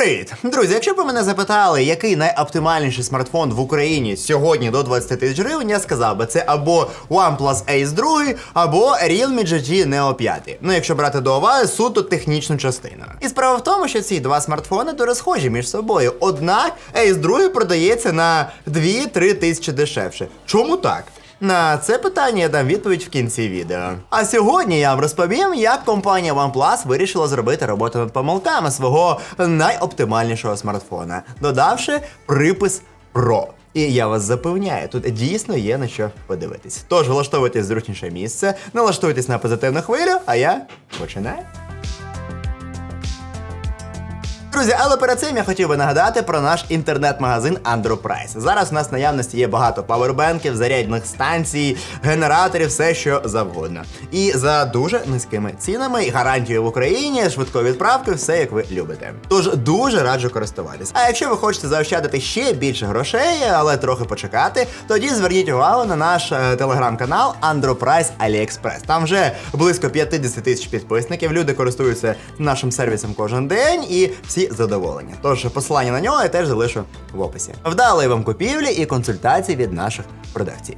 Привіт, друзі. Якщо б ви мене запитали, який найоптимальніший смартфон в Україні сьогодні до 20 тисяч гривень, я сказав би це або OnePlus Ace 2, або Realme GT Neo 5. Ну, якщо брати до уваги суто технічну частину. І справа в тому, що ці два смартфони дуже схожі між собою. Однак Ace 2 продається на 2-3 тисячі дешевше. Чому так? На це питання я дам відповідь в кінці відео. А сьогодні я вам розповім, як компанія OnePlus вирішила зробити роботу над помилками свого найоптимальнішого смартфона, додавши припис Pro. І я вас запевняю, тут дійсно є на що подивитись. Тож влаштовуйтесь зручніше місце, налаштуйтесь на позитивну хвилю, а я починаю. Друзі, але перед цим я хотів би нагадати про наш інтернет-магазин Androprice. Зараз у нас наявності є багато павербенків, зарядних станцій, генераторів, все що завгодно. І за дуже низькими цінами, і гарантією в Україні, швидкої відправки, все як ви любите. Тож дуже раджу користуватись. А якщо ви хочете заощадити ще більше грошей, але трохи почекати, тоді зверніть увагу на наш е, телеграм-канал Androprice AliExpress. Там вже близько 50 тисяч підписників. Люди користуються нашим сервісом кожен день і всі задоволені. Тож посилання на нього я теж залишу в описі. Вдалої вам купівлі і консультацій від наших продавців.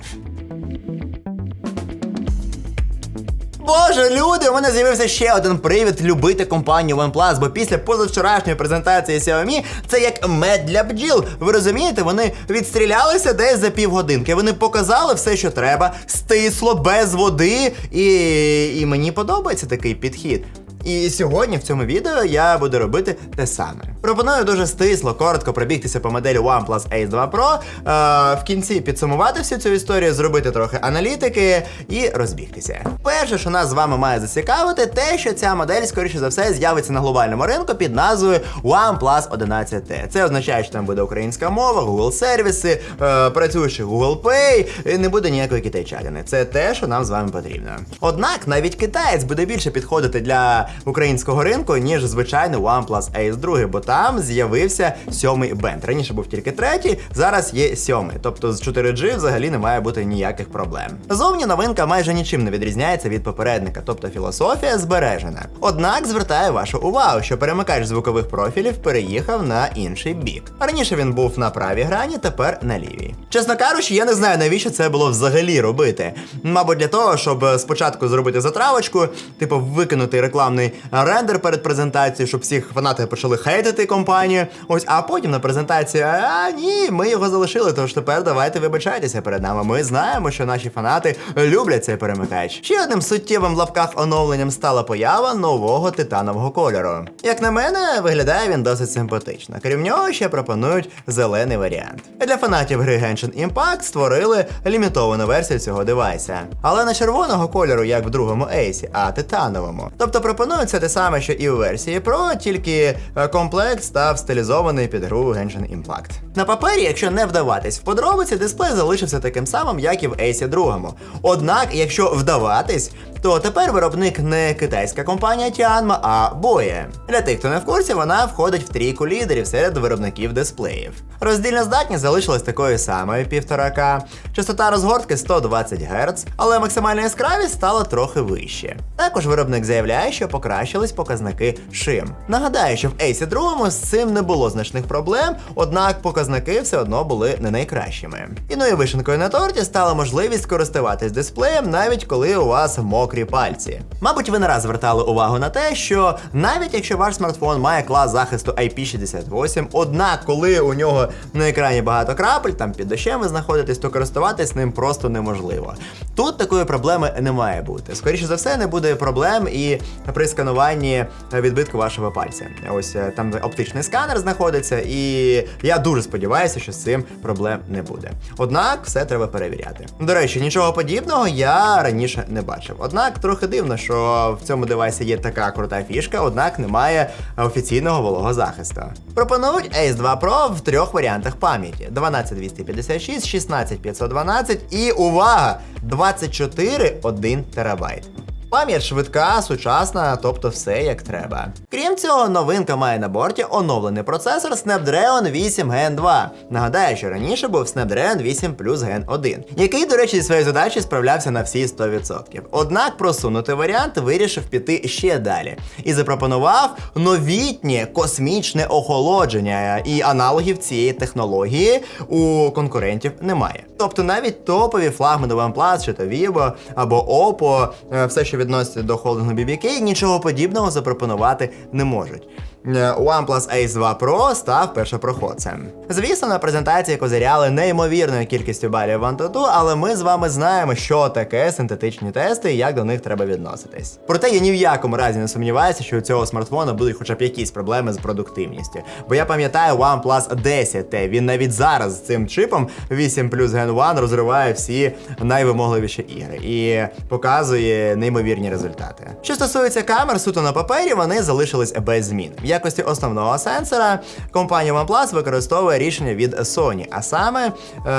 Боже, люди, у мене з'явився ще один привід любити компанію OnePlus, бо після позавчорашньої презентації Xiaomi це як мед для бджіл. Ви розумієте, вони відстрілялися десь за півгодинки. Вони показали все, що треба, стисло, без води, і, і мені подобається такий підхід. І сьогодні в цьому відео я буду робити те саме. Пропоную дуже стисло, коротко пробігтися по моделі OnePlus Ace 2 Pro, е, в кінці підсумувати всю цю історію, зробити трохи аналітики і розбігтися. Перше, що нас з вами має зацікавити, те, що ця модель, скоріше за все, з'явиться на глобальному ринку під назвою OnePlus 11T. Це означає, що там буде українська мова, Google сервіси, е, працюючий Google Pay, і не буде ніякої китайчатини. Це те, що нам з вами потрібно. Однак навіть китаєць буде більше підходити для українського ринку, ніж звичайний OnePlus Ace 2, бо там з'явився сьомий бенд. Раніше був тільки третій, зараз є сьомий. Тобто з 4G взагалі не має бути ніяких проблем. Зовні новинка майже нічим не відрізняється від попередника, тобто філософія збережена. Однак звертаю вашу увагу, що перемикач звукових профілів переїхав на інший бік. Раніше він був на правій грані, тепер на лівій. Чесно кажучи, я не знаю, навіщо це було взагалі робити. Мабуть, для того, щоб спочатку зробити затравочку, типу викинути рекламний рендер перед презентацією, щоб всіх фанати почали хейтити компанію. Ось, а потім на презентації, а ні, ми його залишили. Тож тепер давайте вибачайтеся перед нами. Ми знаємо, що наші фанати люблять цей перемикач. Ще одним суттєвим в лапках оновленням стала поява нового титанового кольору. Як на мене, виглядає він досить симпатично. Крім нього, ще пропонують зелений варіант. Для фанатів гри Genshin Impact створили лімітовану версію цього девайса. Але не червоного кольору, як в другому ейсі, а титановому. Тобто пропонують це те саме, що і у версії Pro, тільки е, комплект став стилізований під гру Genshin Impact. На папері, якщо не вдаватись в подробиці, дисплей залишився таким самим, як і в Ace 2. Однак, якщо вдаватись, то тепер виробник не китайська компанія Tianma, а Boye. Для тих, хто не в курсі, вона входить в трійку лідерів серед виробників дисплеїв. Роздільна здатність залишилась такою самою 1,5К, частота розгортки 120 Гц, але максимальна яскравість стала трохи вище. Також виробник заявляє, що покращились показники шим. Нагадаю, що в Ace 2 з цим не було значних проблем, однак показники все одно були не найкращими. І ну вишенкою на торті стала можливість користуватись дисплеєм, навіть коли у вас мокрі пальці. Мабуть, ви не раз звертали увагу на те, що навіть якщо ваш смартфон має клас захисту IP68, однак коли у нього на екрані багато крапель, там під дощем ви знаходитесь, то користуватись ним просто неможливо. Тут такої проблеми не має бути. Скоріше за все, не буде проблем і при скануванні відбитку вашого пальця. Ось е, там оптичний сканер знаходиться, і я дуже сподіваюся, що з цим проблем не буде. Однак все треба перевіряти. До речі, нічого подібного я раніше не бачив. Однак трохи дивно, що в цьому девайсі є така крута фішка, однак немає офіційного вологозахисту. Пропонують Ace 2 Pro в трьох варіантах пам'яті: 12256, 16512 і увага! 24 1 терабайт. Пам'ять швидка, сучасна, тобто все як треба. Крім цього, новинка має на борті оновлений процесор Snapdragon 8 Gen 2. Нагадаю, що раніше був Snapdragon 8 Plus Gen 1, який, до речі, зі своєю задачею справлявся на всі 100%. Однак просунутий варіант вирішив піти ще далі і запропонував новітнє космічне охолодження, і аналогів цієї технології у конкурентів немає. Тобто навіть топові флагмани OnePlus, чи то Vivo або Oppo, е, все, що відноситься до холдингу BBK, нічого подібного запропонувати не можуть. Е, OnePlus Ace 2 Pro став першопроходцем. Звісно, на презентації козиряли неймовірною кількістю балів в Antutu, але ми з вами знаємо, що таке синтетичні тести і як до них треба відноситись. Проте я ні в якому разі не сумніваюся, що у цього смартфона будуть хоча б якісь проблеми з продуктивністю. Бо я пам'ятаю OnePlus 10T, він навіть зараз з цим чипом 8 Plus Gen 1 розриває всі найвимогливіші ігри і показує неймовірні результати. Що стосується камер, суто на папері, вони залишились без змін. Якості основного сенсора компанія OnePlus використовує рішення від Sony, а саме е,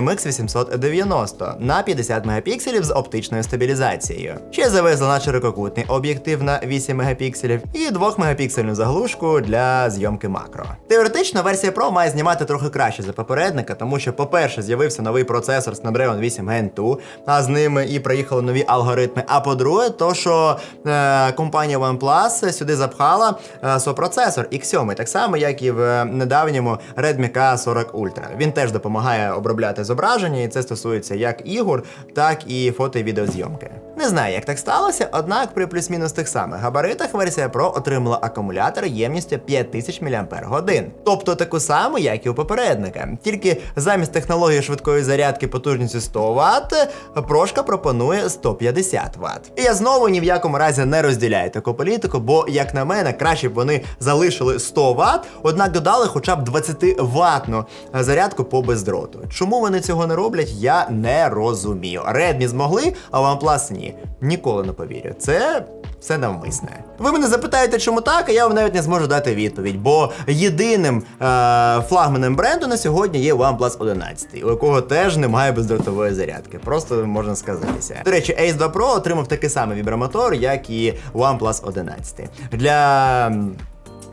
IMX 890 на 50 мегапікселів з оптичною стабілізацією. Ще завезли на ширококутний об'єктив на 8 мегапікселів і 2 мегапіксельну заглушку для зйомки макро. Теоретично версія Pro має знімати трохи краще за попередника, тому що, по-перше, з'явився новий процесор Snapdragon 8 Gen 2, а з ними і приїхали нові алгоритми. А по-друге, то що е, компанія OnePlus сюди запхала е, сопроцесор X7, так само, як і в е, недавньому Redmi K40 Ultra. Він теж допомагає обробляти зображення, і це стосується як ігор, так і фото і відеозйомки. Не знаю, як так сталося, однак при плюс-мінус тих самих габаритах версія Pro отримала акумулятор ємністю 5000 мАч. Тобто таку саму, як і у попередника. Тільки замість технології швидкої зарядки потужністю 100 Вт, прошка пропонує 150 Вт. І я знову ні в якому разі не розділяю таку політику, бо, як на мене, краще б вони залишили 100 Вт, однак додали хоча б 20 ватну зарядку по бездроту. Чому вони цього не роблять, я не розумію. Redmi змогли, а OnePlus ні. Ніколи не повірю. Це все навмисне. Ви мене запитаєте, чому так, а я вам навіть не зможу дати відповідь, бо єдиним е- флагманом бренду на сьогодні є OnePlus 11, у якого теж немає бездротової зарядки. Просто можна сказатися. До речі, Ace 2 Pro отримав такий самий вібромотор, як і OnePlus 11. Для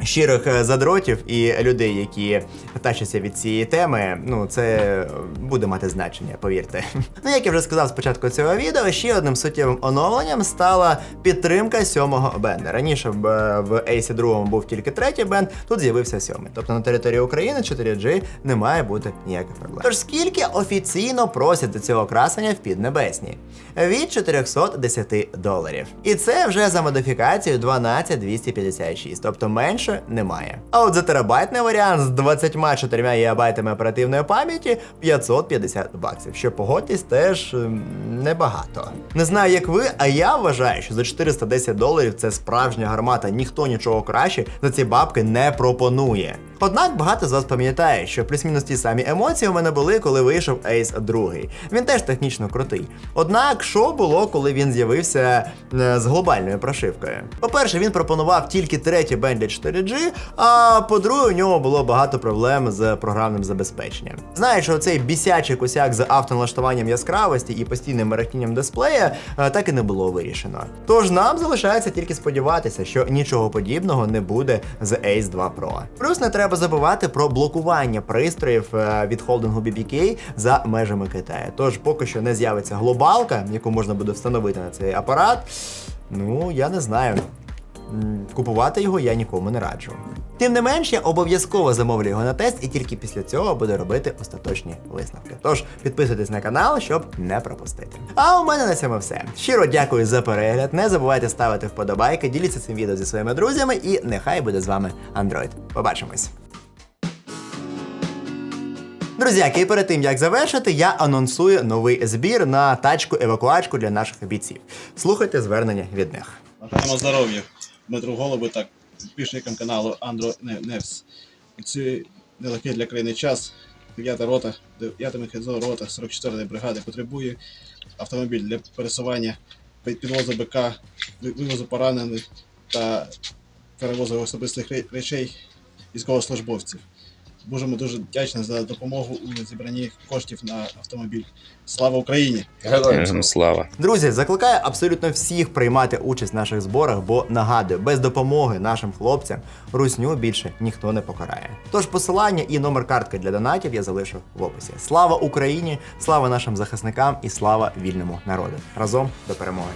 щирих е, задротів і людей, які тащаться від цієї теми, ну це буде мати значення, повірте. Ну як я вже сказав спочатку цього відео, ще одним суттєвим оновленням стала підтримка сьомого бенда. Раніше в, е, в Ace 2 був тільки третій бенд, тут з'явився сьомий. Тобто на території України 4G не має бути ніяких проблем. Тож скільки офіційно просять за цього красення в Піднебесні? Від 410 доларів. І це вже за модифікацією 12256, тобто менше немає. А от за терабайтний варіант з 24 ГБ оперативної пам'яті 550 баксів, що погодьтесь теж ем, небагато. Не знаю, як ви, а я вважаю, що за 410 доларів це справжня гармата. Ніхто нічого краще за ці бабки не пропонує. Однак багато з вас пам'ятає, що плюс-мінус ті самі емоції у мене були, коли вийшов Ace 2. Він теж технічно крутий. Однак, що було, коли він з'явився е, з глобальною прошивкою? По-перше, він пропонував тільки третій бенд для 4G, а по-друге, у нього було багато проблем з програмним забезпеченням. Знаю, що цей бісячий косяк з автоналаштуванням яскравості і постійним мерехтінням дисплея е, так і не було вирішено. Тож нам залишається тільки сподіватися, що нічого подібного не буде з Ace 2 Pro. Плюс не треба забувати про блокування пристроїв е, від холдингу BBK за межами Китаю. Тож поки що не з'явиться глобалка, яку можна буде встановити на цей апарат. Ну я не знаю. Купувати його я нікому не раджу. Тим не менш, я обов'язково замовлю його на тест і тільки після цього буду робити остаточні висновки. Тож підписуйтесь на канал, щоб не пропустити. А у мене на цьому все. Щиро дякую за перегляд. Не забувайте ставити вподобайки, діліться цим відео зі своїми друзями, і нехай буде з вами Android. Побачимось. Друзяки, і перед тим як завершити, я анонсую новий збір на тачку евакуачку для наших бійців. Слухайте звернення від них. Бажаємо здоров'я Дмитру Голуби та підписникам каналу Андро Невс. У цей нелегкий для країни час 9 рота, 9 механізована рота 44-ї бригади потребує автомобіль для пересування, під- підвозу БК, вивозу поранених та перевозу особистих речей військовослужбовців. Будемо дуже вдячні за допомогу у зібранні коштів на автомобіль. Слава Україні! Героям слава. Друзі, закликаю абсолютно всіх приймати участь в наших зборах, бо нагадую, без допомоги нашим хлопцям русню більше ніхто не покарає. Тож посилання і номер картки для донатів я залишу в описі. Слава Україні! Слава нашим захисникам і слава вільному народу! Разом до перемоги!